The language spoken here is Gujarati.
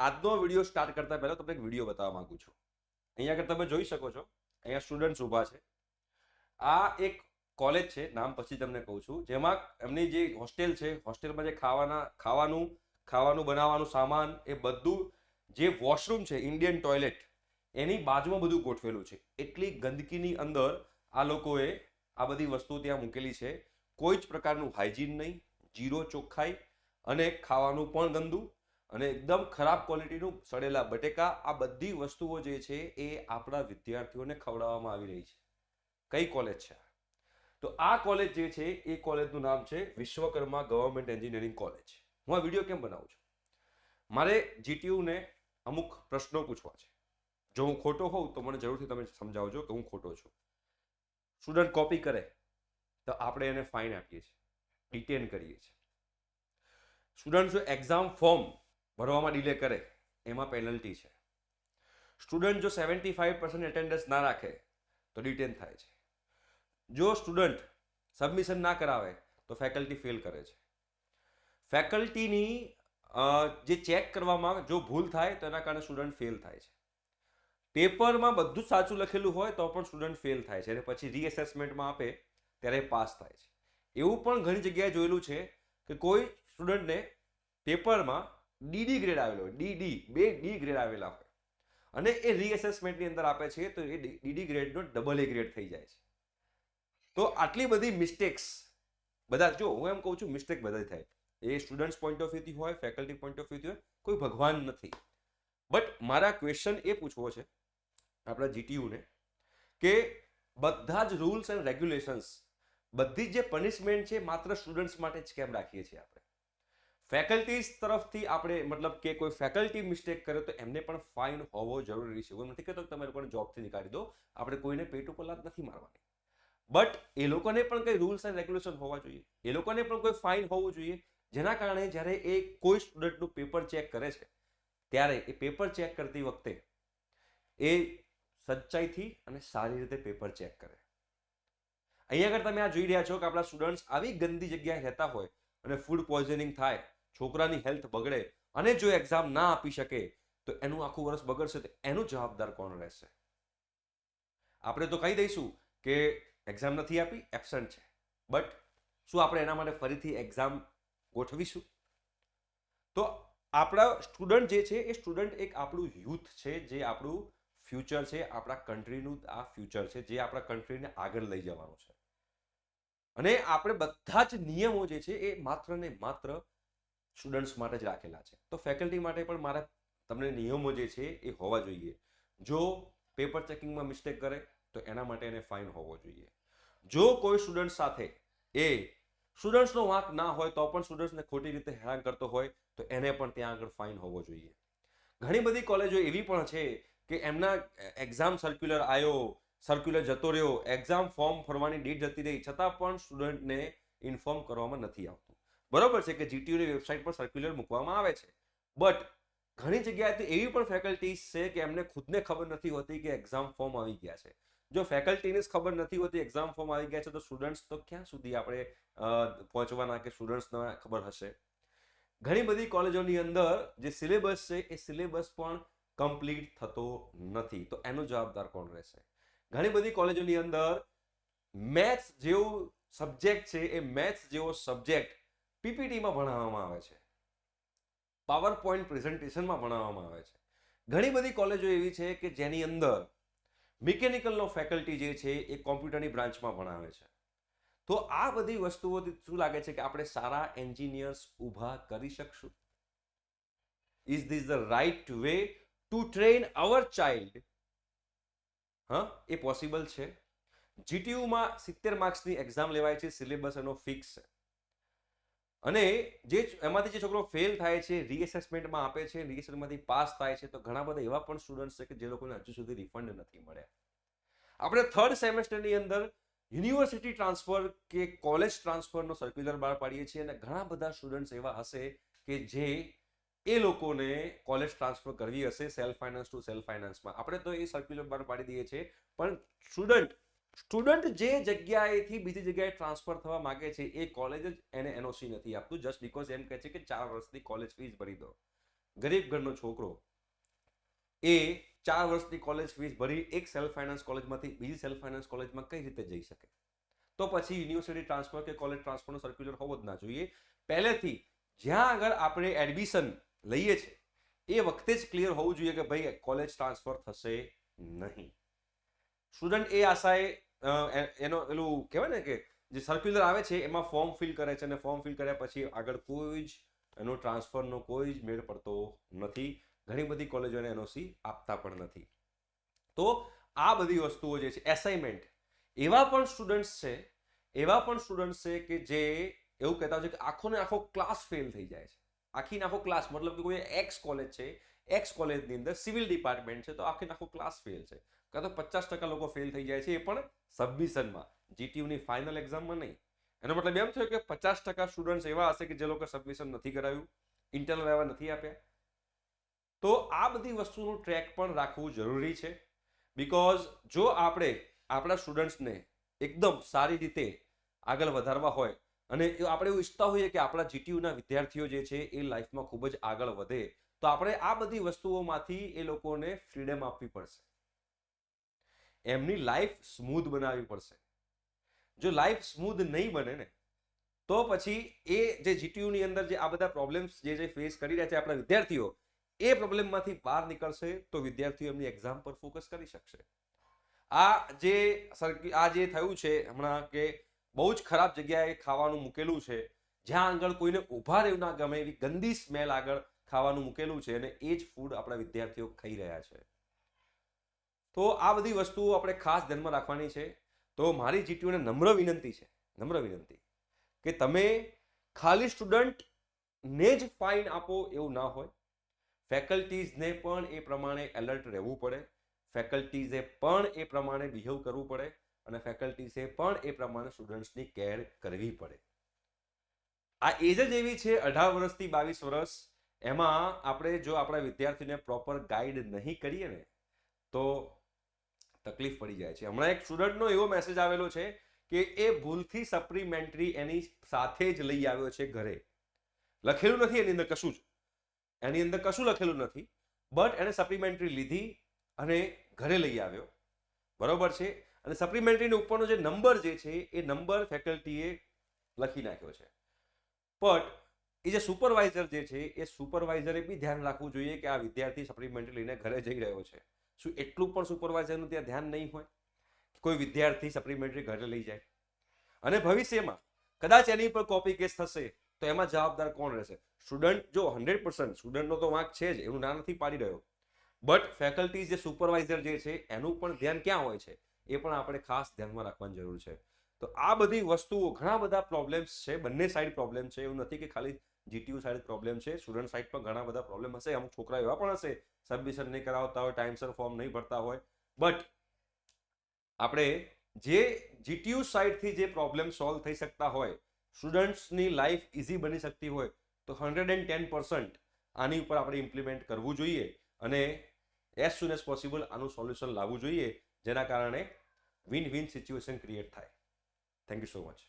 આજનો વીડિયો સ્ટાર્ટ કરતા પહેલા તમને એક વીડિયો બતાવવા માંગુ છું. અહીંયા આગળ તમે જોઈ શકો છો, અહીંયા સ્ટુડન્ટ્સ ઊભા છે. આ એક કોલેજ છે, નામ પછી તમને કહું છું, જેમાં એમની જે હોસ્ટેલ છે હોસ્ટેલમાં જે ખાવાના, ખાવાનું ખાવાનું બનાવવાનું સામાન એ બધું જે વોશરૂમ છે ઇન્ડિયન ટોયલેટ એની બાજુમાં બધું ગોઠવેલું છે. એટલી ગંદકીની અંદર આ લોકોએ આ બધી વસ્તુ ત્યાં મૂકેલી છે. કોઈ જ પ્રકારનું હાઇજીન નહીં, જીરો ચોખ્ખાઈ અને ખાવાનું પણ ગંદુ અને એકદમ ખરાબ ક્વોલિટીનું સડેલા બટેકા, આ બધી વસ્તુઓ જે છે એ આપણા વિદ્યાર્થીઓને ખવડાવવામાં આવી રહી છે. કઈ કોલેજ છે તો આ કોલેજ જે છે, એ કોલેજનું નામ છે વિશ્વકર્મા ગવર્મેન્ટ એન્જિનિયરિંગ કોલેજ હું આ વીડિયો કેમ બનાવું છું? મારે જીટીયુને અમુક પ્રશ્નો પૂછવા છે. જો હું ખોટો હોઉં, તો મને જરૂરથી તમે સમજાવજો કે હું ખોટો છું. સ્ટુડન્ટ કોપી કરે, તો આપણે એને ફાઇન આપીએ છીએ. ડિટેન કરીએ છીએ. સ્ટુડન્ટ જો એક્ઝામ ફોર્મ ભરવામાં ડિલે કરે, એમાં પેનલ્ટી છે. સ્ટુડન્ટ જો સેવન્ટી ફાઈવ પર્સન્ટ એટેન્ડન્સ ના રાખે, તો ડિટેન થાય છે. જો સ્ટુડન્ટ સબમિશન ના કરાવે, તો ફેકલ્ટી ફેલ કરે છે. ફેકલ્ટીની જે ચેક કરવામાં જો ભૂલ થાય, તો એના કારણે સ્ટુડન્ટ ફેલ થાય છે. પેપરમાં બધું સાચું લખેલું હોય, તો પણ સ્ટુડન્ટ ફેલ થાય છે. અને પછી રીએસેસમેન્ટમાં આપે, ત્યારે પાસ થાય છે. એવું પણ ઘણી જગ્યાએ જોયેલું છે કે કોઈ સ્ટુડન્ટને પેપરમાં ડીડી ગ્રેડ આવેલો હોય. ડીડી બે ડી ગ્રેડ આવેલા હોય. અને એ રીએસેસમેન્ટની અંદર આપે છે તો એ ડીડી ગ્રેડનો ડબલ એ ગ્રેડ થઈ જાય છે. તો આટલી બધી મિસ્ટેક્સ બધા જો હું એમ કહું છું મિસ્ટેક બધા થાય. એ સ્ટુડન્ટ્સ પોઈન્ટ ઓફ વ્યૂથી હોય ફેકલ્ટી પોઈન્ટ ઓફ વ્યૂથી હોય, કોઈ ભગવાન નથી. બટ મારા ક્વેશ્ચન એ પૂછવો છે, આપણા જીટીયુને કે બધા જ રૂલ્સ એન્ડ રેગ્યુલેશન્સ બધી જ જે પનિશમેન્ટ છે માત્ર સ્ટુડન્ટ્સ માટે જ કેમ રાખીએ છીએ આપણે? ફેકલ્ટીઝ તરફથી આપણે મતલબ કે કોઈ ફેકલ્ટી મિસ્ટેક કરે તો એમને પણ ફાઇન હોવો જરૂરી છે. હું નથી કહેતો તમે લોકોને જોબથી નીકાળી દો. આપણે કોઈને પેટ ઉપર લાત નથી મારવાની. બટ એ લોકોને પણ કંઈ રૂલ્સ એન્ડ રેગ્યુલેશન હોવા જોઈએ. એ લોકોને પણ કોઈ ફાઇન હોવું જોઈએ. જેના કારણે જ્યારે એ કોઈ સ્ટુડન્ટનું પેપર ચેક કરે છે, ત્યારે એ પેપર ચેક કરતી વખતે એ સચ્ચાઈથી અને સારી રીતે પેપર ચેક કરે. અહીંયા આગળ તમે આ જોઈ રહ્યા છો કે આપણા સ્ટુડન્ટ્સ આવી ગંદી જગ્યાએ રહેતા હોય અને ફૂડ પોઈઝનિંગ થાય છોકરાની હેલ્થ બગડે અને જો એક્ઝામ ના આપી શકે, તો એનું આખું વર્ષ બગડશે, તો એનું જવાબદાર કોણ રહેશે? આપણે તો કહી દઈશું કે એક્ઝામ નથી આપી, એબસન્ટ છે. બટ શું આપણે એના માટે ફરીથી એક્ઝામ ગોઠવીશું? તો આપણા સ્ટુડન્ટ જે છે, એ સ્ટુડન્ટ એક આપણું યુથ છે, જે આપણું ફ્યુચર છે, આપણા કન્ટ્રીનું આ ફ્યુચર છે, જે આપણા કન્ટ્રીને આગળ લઈ જવાનું છે. અને આપણે બધા જ નિયમો જે છે, એ માત્ર ને માત્ર સ્ટુડન્ટ્સ માટે જ રાખેલા છે. તો ફેકલ્ટી માટે પણ મારા તમને નિયમો જે છે એ હોવા જોઈએ. જો પેપર ચેકિંગમાં મિસ્ટેક કરે, તો એના માટે એને ફાઇન હોવો જોઈએ. જો કોઈ સ્ટુડન્ટ સાથે એ સ્ટુડન્ટ્સનો વાંક ના હોય, તો પણ સ્ટુડન્ટ્સને ખોટી રીતે હેરાન કરતો હોય, તો એને પણ ત્યાં આગળ ફાઇન હોવો જોઈએ. ઘણી બધી કોલેજો એવી પણ છે કે એમના એક્ઝામ સર્ક્યુલર આવ્યો સર્ક્યુલર જતો રહ્યો એક્ઝામ ફોર્મ ભરવાની ડેટ જતી રહી, છતાં પણ સ્ટુડન્ટને ઇન્ફોર્મ કરવામાં નથી આવતું. બરોબર છે કે જીટીયુની વેબસાઇટ પર સર્ક્યુલર મૂકવામાં આવે છે. બટ ઘણી જગ્યાએ તો એવી પણ ફેકલ્ટીઝ છે કે એમને ખુદને ખબર નથી હોતી કે એક્ઝામ ફોર્મ આવી ગયા છે. જો ફેકલ્ટીને જ ખબર નથી હોતી એક્ઝામ ફોર્મ આવી ગયા છે, તો સ્ટુડન્ટ્સ તો ક્યાં સુધી આપણે પહોંચવાના કે સ્ટુડન્ટ્સને ખબર હશે? ઘણી બધી કોલેજોની અંદર જે સિલેબસ છે, એ સિલેબસ પણ કમ્પ્લીટ થતો નથી. તો એનો જવાબદાર કોણ રહેશે? ઘણી બધી કોલેજોની અંદર મેથ્સ જેવો સબ્જેક્ટ છે, એ મેથ્સ જેવો સબ્જેક્ટ પીપીટીમાં ભણાવવામાં આવે છે. પાવર પોઈન્ટ પ્રેઝન્ટેશનમાં ભણાવવામાં આવે છે. ઘણી બધી કોલેજો એવી છે કે જેની અંદર મિકેનિકલનો ફેકલ્ટી જે છે એ કોમ્પ્યુટરની બ્રાન્ચમાં ભણાવે છે. તો આ બધી વસ્તુઓથી શું લાગે છે કે આપણે સારા એન્જિનિયર્સ ઊભા કરી શકશું? Is this the right way to train our child હા, એ પોસિબલ છે. જીટીયુમાં સિત્તેર માર્ક્સની એક્ઝામ લેવાય છે સિલેબસ એનો ફિક્સ છે. અને જે એમાંથી જે છોકરો ફેલ થાય છે રીએસેસમેન્ટમાં આપે છે રીએસેસમેન્ટમાંથી પાસ થાય છે, તો ઘણા બધા એવા પણ સ્ટુડન્ટ્સ છે કે જે લોકોને હજુ સુધી રિફંડ નથી મળ્યા. આપણે થર્ડ સેમેસ્ટરની અંદર યુનિવર્સિટી ટ્રાન્સફર કે કોલેજ ટ્રાન્સફરનો સર્ક્યુલર બહાર પાડીએ છીએ અને ઘણા બધા સ્ટુડન્ટ્સ એવા હશે કે જે એ લોકોને કોલેજ ટ્રાન્સફર કરવી હશે સેલ્ફ ફાઇનાન્સ ટુ સેલ્ફ ફાઇનાન્સમાં આપણે તો એ સર્ક્યુલર બહાર પાડી દઈએ છીએ, પણ સ્ટુડન્ટ સ્ટુડન્ટ જે જગ્યાએથી બીજી જગ્યાએ ટ્રાન્સફર થવા માગે છે, એ કોલેજ જ એને એનઓસી નથી આપતું જસ્ટ બીકોઝ એમ કહે છે કે ચાર વર્ષની કોલેજ ફીસ ભરી દો. ગરીબ ઘરનો છોકરો એ ચાર વર્ષની કોલેજ ફીસ ભરી એક સેલ્ફ ફાઇનાન્સ કોલેજમાંથી બીજી સેલ્ફ ફાઇનાન્સ કોલેજમાં કઈ રીતે જઈ શકે? તો પછી યુનિવર્સિટી ટ્રાન્સફર કે કોલેજ ટ્રાન્સફરનો સર્ક્યુલર હોવો જ ના જોઈએ. પહેલેથી જ્યાં આગળ આપણે એડમિશન લઈએ છીએ એ વખતે જ ક્લિયર હોવું જોઈએ કે ભાઈ કોલેજ ટ્રાન્સફર થશે નહીં. સ્ટુડન્ટ એ આશાએ એનો પેલું કહેવાય ને કે જે સર્ક્યુલર આવે છે, એમાં ફોર્મ ફિલ કરે છે અને ફોર્મ ફિલ કર્યા પછી આગળ કોઈ જ એનો ટ્રાન્સફરનો કોઈ જ મેળ પડતો નથી. ઘણી બધી કોલેજોને એનઓસી આપતા પણ નથી. તો આ બધી વસ્તુઓ જે છે એસાઇનમેન્ટ એવા પણ સ્ટુડન્ટ્સ છે, એવા પણ સ્ટુડન્ટ્સ છે કે જે એવું કહેતા હોય છે કે આખો ને આખો ક્લાસ ફેલ થઈ જાય છે. આખી આખો ક્લાસ મતલબ કે કોઈ એક્સ કોલેજ છે એક્સ કોલેજની અંદર સિવિલ ડિપાર્ટમેન્ટ છે, તો આખી આખો ક્લાસ ફેલ છે. કાં તો પચાસ ટકા લોકો ફેલ થઈ જાય છે એ પણ સબમિશનમાં જીટીયુની ફાઇનલ એક્ઝામમાં નહીં. એનો મતલબ એમ થયો કે પચાસ ટકા સ્ટુડન્ટ્સ એવા હશે કે જે લોકો સબમિશન નથી કરાવ્યું ઇન્ટરનલ એવા નથી આપ્યા. તો આ બધી વસ્તુનું ટ્રેક પણ રાખવું જરૂરી છે. બિકોઝ જો આપણે આપણા સ્ટુડન્ટ્સને એકદમ સારી રીતે આગળ વધારવા હોય, અને આપણે એવું ઈચ્છતા હોઈએ કે આપણા જીટીયુના વિદ્યાર્થીઓ જે છે એ લાઈફમાં ખૂબ જ આગળ વધે, તો આપણે આ બધી વસ્તુઓમાંથી એ લોકોને ફ્રીડમ આપવી પડશે. એમની લાઈફ સ્મૂધ બનાવવી પડશે. જો લાઈફ સ્મૂધ નહીં બને ને, તો પછી એ જે જીટીયુની અંદર જે આ બધા પ્રોબ્લેમ્સ જે જે ફેસ કરી રહ્યા છે આપણા વિદ્યાર્થીઓ, એ પ્રોબ્લેમમાંથી બહાર નીકળશે તો વિદ્યાર્થીઓ એમની એક્ઝામ પર ફોકસ કરી શકશે. આ જે સરકી આ જે થયું છે હમણાં કે બહુ જ ખરાબ જગ્યાએ ખાવાનું મૂકેલું છે, જ્યાં આગળ કોઈને ઊભા રહેવું ના ગમે એવી ગંદી સ્મેલ આગળ ખાવાનું મૂકેલું છે અને એ જ ફૂડ આપણા વિદ્યાર્થીઓ ખાઈ રહ્યા છે. તો આ બધી વસ્તુઓ આપણે ખાસ ધ્યાનમાં રાખવાની છે. તો મારી જીટીઓને નમ્ર વિનંતી છે, નમ્ર વિનંતી કે તમે ખાલી સ્ટુડન્ટને જ ફાઇન આપો એવું ના હોય. ફેકલ્ટીઝને પણ એ પ્રમાણે એલર્ટ રહેવું પડે. ફેકલ્ટીઝે પણ એ પ્રમાણે બિહેવ કરવું પડે અને ફેકલ્ટીઝે પણ એ પ્રમાણે સ્ટુડન્ટ્સની કેર કરવી પડે. આ એજ જ એવી છે અઢાર વર્ષથી બાવીસ વર્ષ. એમાં આપણે જો આપણા વિદ્યાર્થીને પ્રોપર ગાઈડ નહીં કરીએ ને, તો તકલીફ પડી જાય છે. હમણાં એક સ્ટુડન્ટનો એવો મેસેજ આવેલો છે કે એ ભૂલથી સપ્લિમેન્ટરી એની સાથે જ લઈ આવ્યો છે ઘરે. લખેલું નથી એની અંદર કશું જ. એની અંદર કશું લખેલું નથી. બટ એણે સપ્લિમેન્ટરી લીધી અને ઘરે લઈ આવ્યો. બરોબર છે? અને સપ્લિમેન્ટરીની ઉપરનો જે નંબર જે છે, એ નંબર ફેકલ્ટીએ લખી નાખ્યો છે. બટ એ જે સુપરવાઇઝર જે છે, એ સુપરવાઇઝરે બી ધ્યાન રાખવું જોઈએ કે આ વિદ્યાર્થી સપ્લિમેન્ટરી લઈને ઘરે જઈ રહ્યો છે. શું એટલું પણ સુપરવાઇઝરનું ત્યાં ધ્યાન નહીં હોય? કોઈ વિદ્યાર્થી સપ્લિમેન્ટરી ઘરે લઈ જાય. અને ભવિષ્યમાં કદાચ એની પર કોપી કેસ થશે, તો એમાં જવાબદાર કોણ રહેશે? સ્ટુડન્ટ જો હંડ્રેડ પર્સન્ટ સ્ટુડન્ટનો તો વાંક છે જ, એનું ના નથી પાડી રહ્યો. બટ ફેકલ્ટી જે સુપરવાઇઝર જે છે, એનું પણ ધ્યાન ક્યાં હોય છે? એ પણ આપણે ખાસ ધ્યાનમાં રાખવાની જરૂર છે. તો આ બધી વસ્તુઓ ઘણા બધા પ્રોબ્લેમ્સ છે, બંને સાઈડ પ્રોબ્લેમ છે, એવું નથી કે ખાલી જીટીયુ સાઈડ પ્રોબ્લેમ છે સ્ટુડન્ટ સાઈડ પર ઘણા બધા પ્રોબ્લેમ હશે, અમુક છોકરા એવા પણ હશે સબમિશન નહીં કરાવતા હોય ટાઈમસર ફોર્મ નહીં ભરતા હોય. બટ આપણે જે જીટીયુ સાઈડથી જે પ્રોબ્લેમ સોલ્વ થઈ શકતા હોય સ્ટુડન્ટ્સની લાઈફ ઇઝી બની શકતી હોય, તો હંડ્રેડ એન્ડ ટેન પર્સન્ટ આની ઉપર આપણે ઇમ્પ્લિમેન્ટ કરવું જોઈએ અને એઝ સુન એઝ પોસિબલ આનું સોલ્યુશન લાવવું જોઈએ, જેના કારણે વિન વિન સિચ્યુએશન ક્રિએટ થાય. Thank you so much